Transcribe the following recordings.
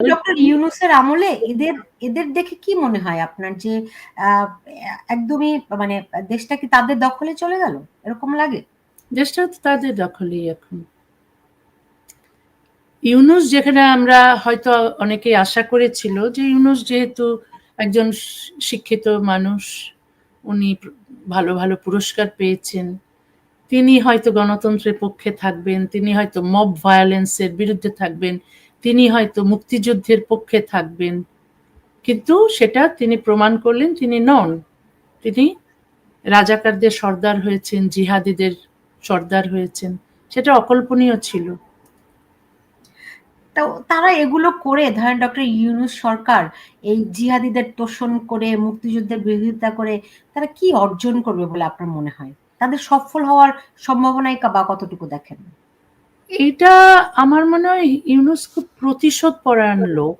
Doctor ইউনুসের আমলে এদের এদের দেখে কি মনে হয় আপনার যে একদমই মানে দেশটা কি তাদের দখলে চলে গেল? এরকম লাগে? দেশটা তো তাদের দখলেই এখন। ইউনুস যেখানে আমরা হয়তো অনেকে আশা করেছিল যে ইউনুস যেহেতু একজন শিক্ষিত মানুষ উনি ভালো ভালো পুরস্কার পেয়েছেন তিনি হয়তো গণতন্ত্রের পক্ষে থাকবেন তিনি হয়তো মব ভায়োলেন্সের বিরুদ্ধে থাকবেন তিনি হয়তো মুক্তিযুদ্ধের পক্ষে থাকবেন। কিন্তু সেটা তিনি প্রমাণ করলেন তিনি নন। তিনি রাজাকারদের সর্দার হয়েছেন, জিহাদিদের সর্দার হয়েছেন। সেটা অকল্পনীয় ছিল। তারা এগুলো করে, ধরেন ডক্টর ইউনুস সরকার এই জিহাদিদের তোষণ করে, মুক্তিযুদ্ধের বিরোধিতা করে, তারা কি অর্জন করবে বলে আপনার মনে হয়? তাদের সফল হওয়ার সম্ভাবনাই বা কতটুকু দেখেন? এটা আমার মনে হয় ইউনুস খুব প্রতিশোধ পরায়ণ লোক,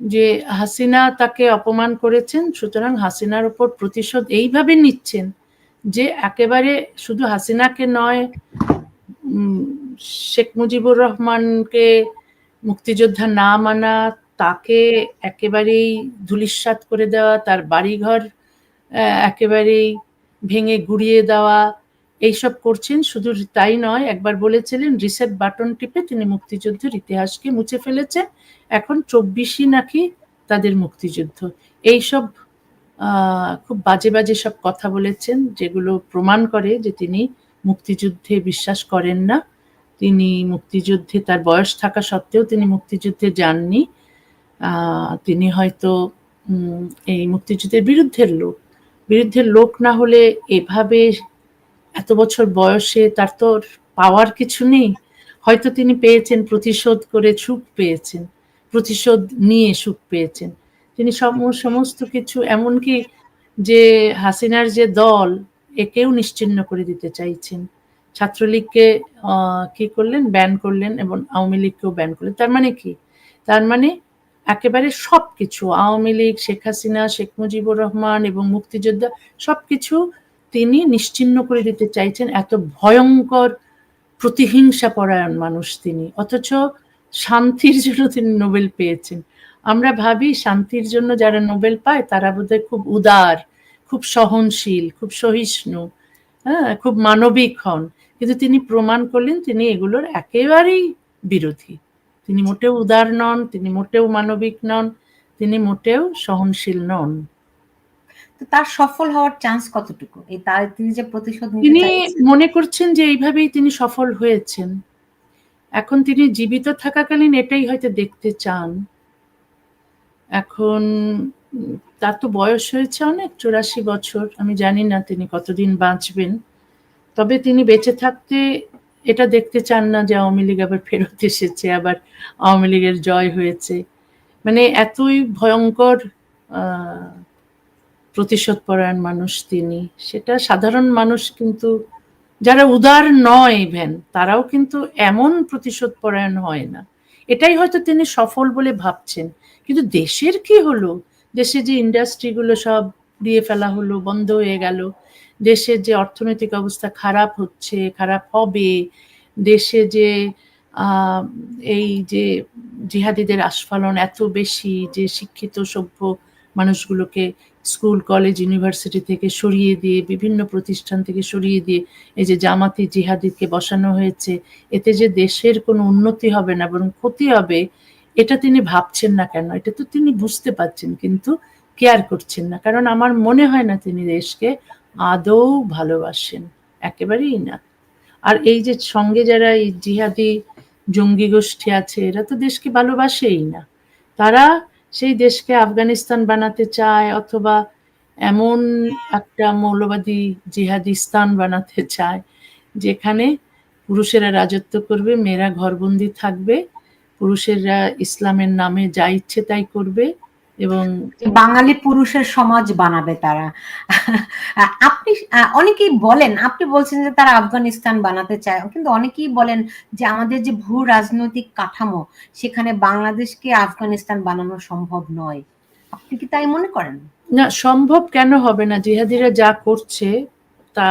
যে হাসিনা তাকে অপমান করেছেন, সুতরাং হাসিনার উপর প্রতিশোধ এইভাবে নিচ্ছেন যে একেবারে শুধু হাসিনাকে নয় শেখ মুজিবুর রহমানকে মুক্তিযোদ্ধা না মানা, তাকে একেবারেই ধুলিস্বাত করে দেওয়া, তার বাড়িঘর একেবারেই ভেঙে গুড়িয়ে দেওয়া এইসব করছেন, শুধু তাই নয়, একবার বলেছিলেন রিসেট বাটন টিপে তিনি মুক্তিযুদ্ধের ইতিহাসকে মুছে ফেলেছেন। এখন চব্বিশই নাকি তাদের মুক্তিযুদ্ধ। এইসব খুব বাজে বাজে সব কথা বলেছেন, যেগুলো প্রমাণ করে যে তিনি মুক্তিযুদ্ধে বিশ্বাস করেন না। তিনি মুক্তিযুদ্ধে, তার বয়স থাকা সত্ত্বেও তিনি মুক্তিযুদ্ধে যাননি। তিনি হয়তো এই মুক্তিযুদ্ধের বিরুদ্ধের লোক। বিরুদ্ধের লোক না হলে এভাবে এত বছর বয়সে তার তো পাওয়ার কিছু নেই। হয়তো তিনি পেয়েছেন, প্রতিশোধ করে সুখ পেয়েছেন, প্রতিশোধ নিয়ে সুখ পেয়েছেন। তিনি সমস্ত কিছু, এমনকি যে হাসিনার যে দল, একেও নিশ্চিন্ন করে দিতে চাইছেন। ছাত্রলীগকে কি করলেন? ব্যান করলেন এবং আওয়ামী লীগকেও ব্যান করলেন। তার মানে কি? তার মানে একেবারে সব কিছু আওয়ামী লীগ, শেখ হাসিনা, শেখ মুজিবুর রহমান এবং মুক্তিযোদ্ধা সব কিছু তিনি নিশ্চিন্ন করে দিতে চাইছেন এত ভয়ঙ্কর প্রতিহিংসা পরায়ণ মানুষ তিনি। অথচ শান্তির জন্য তিনি নোবেল পেয়েছেন। আমরা ভাবি শান্তির জন্য যারা নোবেল পায় তারা বোধহয় খুব উদার, খুব সহনশীল, খুব সহিষ্ণু হ্যাঁ খুব মানবিক হন। কিন্তু তিনি প্রমাণ করলেন তিনি এগুলোর একেবারেই বিরোধী। তিনি মোটেও উদার নন, তিনি মোটেও মানবিক নন, তিনি মোটেও সহনশীল নন। তার সফল হওয়ার চান্স কতটুকু? এই তার তিনি যে প্রতিশোধ তিনি মনে করছেন যে এইভাবেই তিনি সফল হয়েছেন। এখন তিনি জীবিত থাকাকালীন এটাই হয়তো দেখতে চান। এখন তার তো বয়স হয়েছে অনেক চুরাশি বছর। আমি জানি না তিনি কতদিন বাঁচবেন। তবে তিনি বেঁচে থাকতে এটা দেখতে চান না যে আওয়ামী লীগ আবার ফেরত এসেছে আবার আওয়ামী লীগের জয় হয়েছে। মানে এতই ভয়ঙ্কর প্রতিশোধ পরায়ণ মানুষ তিনি। সেটা সাধারণ মানুষ কিন্তু, যারা উদার নয় ইভেন তারাও কিন্তু এমন প্রতিশোধ পরায়ণ হয় না। এটাই হয়তো তিনি সফল বলে ভাবছেন। কিন্তু দেশের কি হলো? দেশে যে ইন্ডাস্ট্রিগুলো সব দিয়ে ফেলা হলো, বন্ধ হয়ে গেল। দেশের যে অর্থনৈতিক অবস্থা খারাপ হচ্ছে, খারাপ হবে। দেশে যে এই যে জিহাদিদের আস্ফালন এত বেশি, যে শিক্ষিত, সভ্য মানুষগুলোকে স্কুল, কলেজ, ইউনিভার্সিটি থেকে সরিয়ে দিয়ে, বিভিন্ন প্রতিষ্ঠান থেকে সরিয়ে দিয়ে এই যে জামাতি জিহাদিদকে বসানো হয়েছে, এতে যে দেশের কোনো উন্নতি হবে না বরং ক্ষতি হবে, এটা তিনি ভাবছেন না কেন? এটা তো তিনি বুঝতে পারছেন কিন্তু কেয়ার করছেন না। কারণ আমার মনে হয় না তিনি দেশকে আদৌ ভালোবাসেন। একেবারেই না। আর এই যে সঙ্গে যারা এই জিহাদি জঙ্গি গোষ্ঠী আছে, এরা তো দেশকে ভালোবাসেই না। তারা সেই দেশকে আফগানিস্তান বানাতে চায় অথবা এমন একটা মৌলবাদী জিহাদিস্তান বানাতে চায় যেখানে পুরুষেরা রাজত্ব করবে, মেয়েরা ঘরবন্দি থাকবে, পুরুষেরা ইসলামের নামে যা ইচ্ছে তাই করবে। এবং বাঙালি পুরুষের সমাজ বানাবে তারা। আপনি অনেকেই বলেন আপনি বলছেন যে তারা আফগানিস্তান বানাতে চায় কিন্তু অনেকেই বলেন যে আমাদের যে ভূ রাজনৈতিক কাঠামো সেখানে বাংলাদেশকে আফগানিস্তান বানানো সম্ভব নয়। আপনি কি তাই মনে করেন? না সম্ভব কেন হবে না? জিহাদিরা যা করছে তা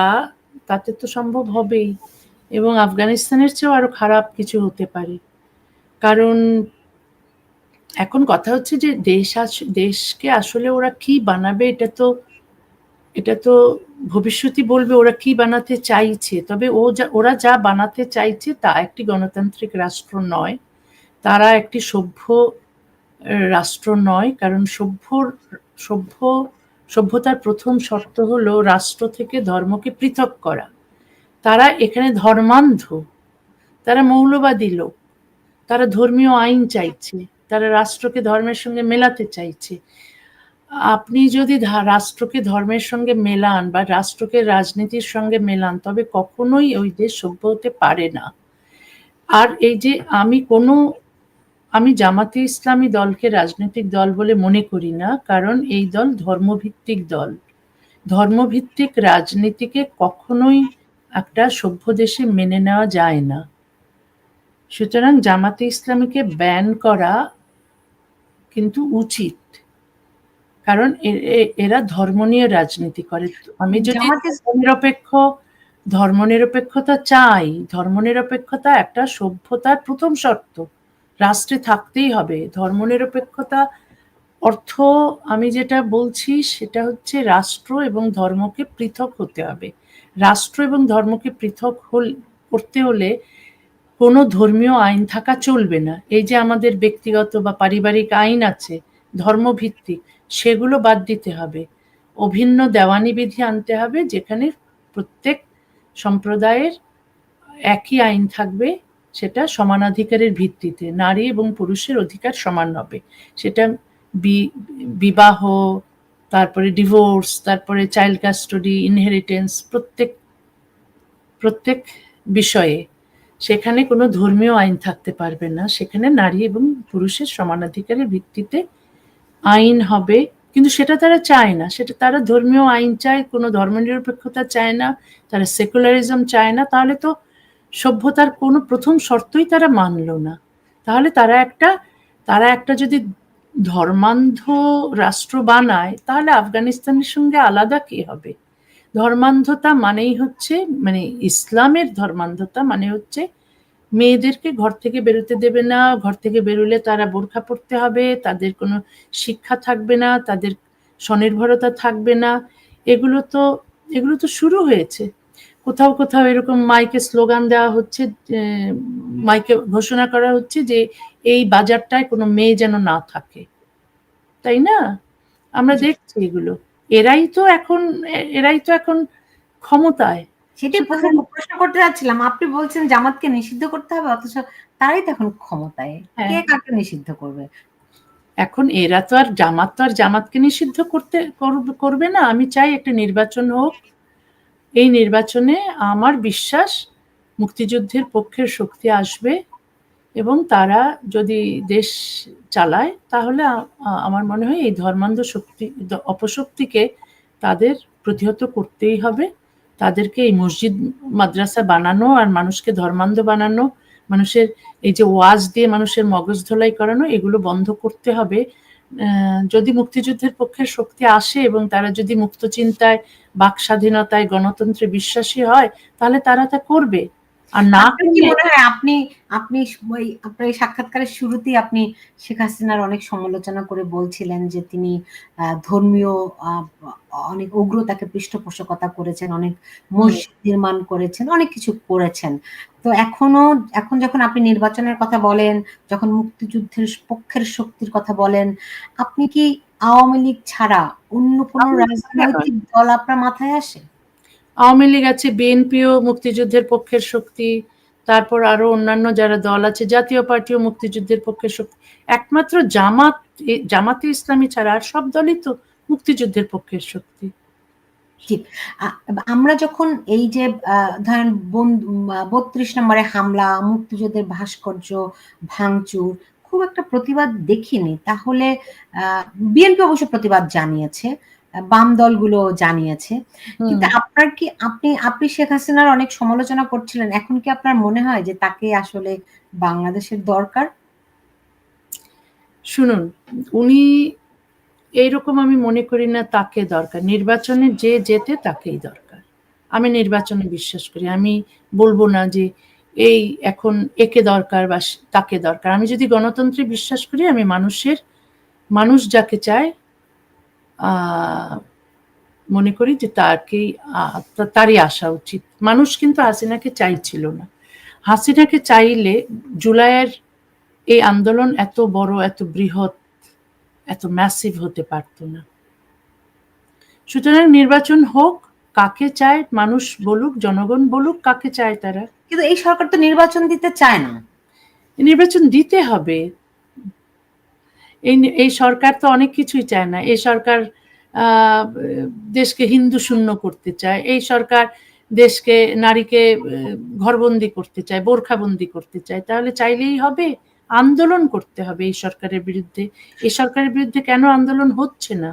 তাতে তো সম্ভব হবেই। এবং আফগানিস্তানের চেয়েও আরও খারাপ কিছু হতে পারে। কারণ এখন কথা হচ্ছে যে দেশ দেশকে আসলে ওরা কি বানাবে এটা তো এটা তো ভবিষ্যতই বলবে ওরা কি বানাতে চাইছে। তবে ও যা, ওরা যা বানাতে চাইছে তা একটি গণতান্ত্রিক রাষ্ট্র নয়, তারা একটি সভ্য রাষ্ট্র নয়, কারণ সভ্য সভ্য, সভ্যতার প্রথম শর্ত হলো রাষ্ট্র থেকে ধর্মকে পৃথক করা। তারা এখানে ধর্মান্ধ, তারা মৌলবাদী লোক, তারা ধর্মীয় আইন চাইছে। তারা রাষ্ট্রকে ধর্মের সঙ্গে মেলাতে চাইছে। আপনি যদি রাষ্ট্রকে ধর্মের সঙ্গে মেলান বা রাষ্ট্রকে রাজনীতির সঙ্গে মেলান, তবে কখনোই ওই দেশ সভ্য হতে পারে না। আর এই যে আমি কোনো, আমি জামাতে ইসলামী দলকে রাজনৈতিক দল বলে মনে করি না, কারণ এই দল ধর্মভিত্তিক দল। ধর্মভিত্তিক রাজনীতিকে কখনোই একটা সভ্য দেশে মেনে নেওয়া যায় না। সুতরাং জামাতে ইসলামীকে ব্যান করা কিন্তু উচিত। কারণ এরা ধর্ম নিয়ে রাজনীতি করে। আমি যদি জামাতে ধর্মনিরপেক্ষ ধর্মনিরপেক্ষতা চাই ধর্মনিরপেক্ষতা একটা সভ্যতার প্রথম শর্ত। রাষ্ট্রে থাকতেই হবে। ধর্মনিরপেক্ষতা অর্থ আমি যেটা বলছি সেটা হচ্ছে রাষ্ট্র এবং ধর্মকে পৃথক হতে হবে। রাষ্ট্র এবং ধর্মকে পৃথক হল- করতে হলে কোনো ধর্মীয় আইন থাকা চলবে না। এই যে আমাদের ব্যক্তিগত বা পারিবারিক আইন আছে, ধর্মভিত্তিক, সেগুলো বাদ দিতে হবে। অভিন্ন দেওয়ানি বিধি আনতে হবে, যেখানে প্রত্যেক সম্প্রদায়ের একই আইন থাকবে, সেটা সমানাধিকারের ভিত্তিতে। নারী এবং পুরুষের অধিকার সমান হবে। সেটা বিবাহ, তারপরে ডিভোর্স, তারপরে চাইল্ড কাস্টডি, ইনহেরিটেন্স প্রত্যেক প্রত্যেক বিষয়ে সেখানে কোনো ধর্মীয় আইন থাকতে পারবে না। সেখানে নারী এবং পুরুষের সমানাধিকারের ভিত্তিতে আইন হবে। কিন্তু সেটা তারা চায় না। সেটা তারা ধর্মীয় আইন চায়, কোনো ধর্মনিরপেক্ষতা চায় না, তারা সেকুলারিজম চায় না। তাহলে তো সভ্যতার কোনো প্রথম শর্তই তারা মানলো না। তাহলে তারা একটা তারা একটা যদি ধর্মান্ধ রাষ্ট্র বানায়, তাহলে আফগানিস্তানের সঙ্গে আলাদা কি হবে? ধর্মান্ধতা মানেই হচ্ছে মানে ইসলামের ধর্মান্ধতা মানে হচ্ছে মেয়েদেরকে ঘর থেকে বেরোতে দেবে না, ঘর থেকে বেরোলে তারা বোরখা পরতে হবে, তাদের কোনো শিক্ষা থাকবে না, তাদের স্বনির্ভরতা থাকবে না। এগুলো তো এগুলো তো শুরু হয়েছে। কোথাও কোথাও এরকম মাইকে স্লোগান দেওয়া হচ্ছে মাইকে ঘোষণা করা হচ্ছে যে এই বাজারটায় কোনো মেয়ে যেন না থাকে। তাই না? আমরা দেখছি এগুলো। এরাই তো এখন এরাই তো এখন ক্ষমতায়। সেটাই প্রশ্ন করতে যাচ্ছিলাম। আপনি বলছেন জামাতকে নিষিদ্ধ করতে হবে অথচ তারাই তো এখন ক্ষমতায়। হ্যাঁ। কে কাকে নিষিদ্ধ করবে? এখন এরা তো আর জামাত তো আর জামাতকে নিষিদ্ধ করতে করবে না। আমি চাই একটা নির্বাচন হোক। এই নির্বাচনে আমার বিশ্বাস মুক্তিযুদ্ধের পক্ষের শক্তি আসবে। এবং তারা যদি দেশ চালায়, তাহলে আমার মনে হয় এই ধর্মান্ধ শক্তি অপশক্তিকে তাদের প্রতিহত করতেই হবে। তাদেরকে এই মসজিদ, মাদ্রাসা বানানো আর মানুষকে ধর্মান্ধ বানানো, মানুষের এই যে ওয়াজ দিয়ে মানুষের মগজ ধোলাই করানো, এগুলো বন্ধ করতে হবে। যদি মুক্তিযুদ্ধের পক্ষে শক্তি আসে এবং তারা যদি মুক্ত চিন্তায়, বাক স্বাধীনতায় গণতন্ত্রে বিশ্বাসী হয়, তাহলে তারা তা করবে। আর না কি মনে হয় আপনি আপনি ওই আপনার এই সাক্ষাৎকারের শুরুতেই আপনি শেখ হাসিনার অনেক সমালোচনা করে বলছিলেন যে তিনি ধর্মীয় অনেক উগ্রতাকে পৃষ্ঠপোষকতা করেছেন অনেক মসজিদ নির্মাণ করেছেন অনেক কিছু করেছেন। তো এখনও এখন যখন আপনি নির্বাচনের কথা বলেন যখন মুক্তিযুদ্ধের পক্ষের শক্তির কথা বলেন আপনি কি আওয়ামী লীগ ছাড়া অন্য কোনো রাজনৈতিক দল আপনার মাথায় আসে? আওয়ামী লীগ আছে, বিএনপিও মুক্তিযুদ্ধের পক্ষের শক্তি, তারপর আরও অন্যান্য যারা দল আছে, জাতীয় পার্টিও মুক্তিযুদ্ধের পক্ষের শক্তি। একমাত্র জামাত জামাতে ইসলামী ছাড়া আর সব দলই তো মুক্তিযুদ্ধের পক্ষের শক্তি। আ- আমরা যখন এই যে ধরেন বত্রিশ নম্বরে হামলা, মুক্তিযুদ্ধের ভাস্কর্য, ভাঙচুর, খুব একটা প্রতিবাদ দেখিনি। তাহলে বিএনপি অবশ্য প্রতিবাদ জানিয়েছে। বাম দলগুলো জানিয়েছে। কিন্তু আপনার কি আপনি আপনি শেখ হাসিনার অনেক সমালোচনা করছিলেন। এখন কি আপনার মনে হয় যে তাকে আসলে বাংলাদেশের দরকার? শুনুন উনি এইরকম আমি মনে করি না তাকে দরকার। নির্বাচনে যে যেতে তাকেই দরকার। আমি নির্বাচনে বিশ্বাস করি। আমি বলব না যে এই এখন একে দরকার বা তাকে দরকার। আমি যদি গণতন্ত্রে বিশ্বাস করি আমি মানুষের মানুষ যাকে চায় মনে করি যে তাকেই তারই আসা উচিত। মানুষ কিন্তু হাসিনাকে চাইছিল না। হাসিনাকে চাইলে জুলাইয়ের এই আন্দোলন এত বড় এত বৃহৎ এত ম্যাসিভ হতে পারতো না। সুতরাং নির্বাচন হোক কাকে চায় মানুষ বলুক জনগণ বলুক কাকে চায় তারা। কিন্তু এই সরকার তো নির্বাচন দিতে চায় না। নির্বাচন দিতে হবে। এই এই সরকার তো অনেক কিছুই চায় না। এই সরকার দেশকে হিন্দু শূন্য করতে চায়। এই সরকার দেশকে নারীকে ঘরবন্দি করতে চায় বোরখাবন্দি করতে চায়। তাহলে চাইলেই হবে আন্দোলন করতে হবে এই সরকারের বিরুদ্ধে। এই সরকারের বিরুদ্ধে কেন আন্দোলন হচ্ছে না।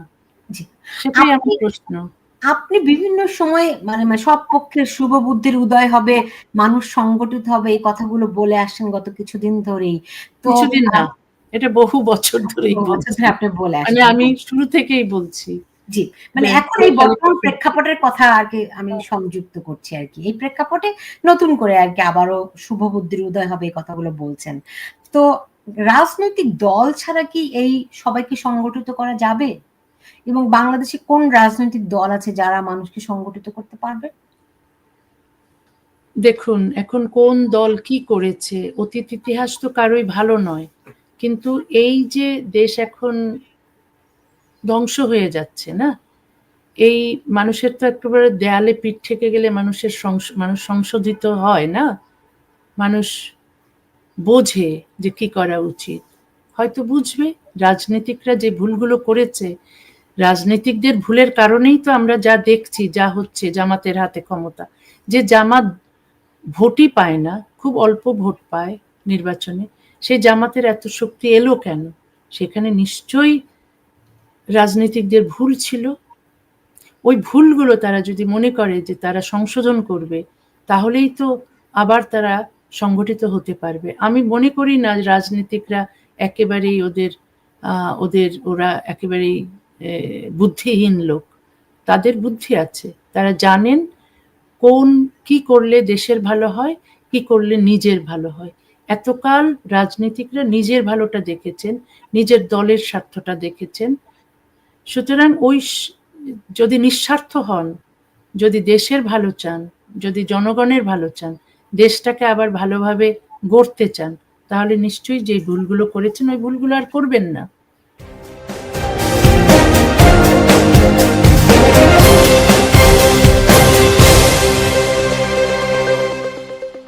সেটাই আমার প্রশ্ন। আপনি বিভিন্ন সময় মানে মানে সব পক্ষের শুভ বুদ্ধির উদয় হবে মানুষ সংগঠিত হবে এই কথাগুলো বলে আসছেন গত কিছুদিন ধরেই। তো কিছুদিন না। এটা বহু বছর ধরেই আপনি বলে মানে আমি শুরু থেকেই বলছি। জি মানে এখন এই বর্তমান প্রেক্ষাপটের কথা আর কি আমি সংযুক্ত করছি আর কি। এই প্রেক্ষাপটে নতুন করে আর কি আবারও শুভ বুদ্ধির উদয় হবে এই কথাগুলো বলছেন। তো রাজনৈতিক দল ছাড়া কি এই সবাইকে সংগঠিত করা যাবে? এবং বাংলাদেশে কোন রাজনৈতিক দল আছে যারা মানুষকে সংগঠিত করতে পারবে? দেখুন এখন কোন দল কি করেছে? অতীত ইতিহাস তো কারোই ভালো নয়। কিন্তু এই যে দেশ এখন ধ্বংস হয়ে যাচ্ছে, না? এই মানুষের তো একেবারে দেয়ালে পিঠ থেকে গেলে মানুষের মানুষ সংশোধিত হয়, না? মানুষ বোঝে যে কি করা উচিত। হয়তো বুঝবে, রাজনীতিকরা যে ভুলগুলো করেছে, রাজনীতিকদের ভুলের কারণেই তো আমরা যা দেখছি, যা হচ্ছে, জামাতের হাতে ক্ষমতা। যে জামাত ভোটই পায় না, খুব অল্প ভোট পায় নির্বাচনে। সেই জামাতের এত শক্তি এলো কেন? সেখানে নিশ্চয়ই রাজনীতিকদের ভুল ছিল। ওই ভুলগুলো তারা যদি মনে করে যে তারা সংশোধন করবে, তাহলেই তো আবার তারা সংগঠিত হতে পারবে। আমি মনে করি না রাজনীতিকরা একেবারেই ওদের ওদের, ওরা একেবারেই বুদ্ধিহীন লোক। তাদের বুদ্ধি আছে। তারা জানেন কোন কি করলে দেশের ভালো হয়, কি করলে নিজের ভালো হয়। এতকাল রাজনীতিকরা নিজের ভালোটা দেখেছেন, নিজের দলের স্বার্থটা দেখেছেন। সুতরাং ওই যদি নিঃস্বার্থ হন, যদি দেশের ভালো চান, যদি জনগণের ভালো চান, দেশটাকে আবার ভালোভাবে গড়তে চান, তাহলে নিশ্চয়ই যে ভুলগুলো করেছেন, ওই ভুলগুলো আর করবেন না।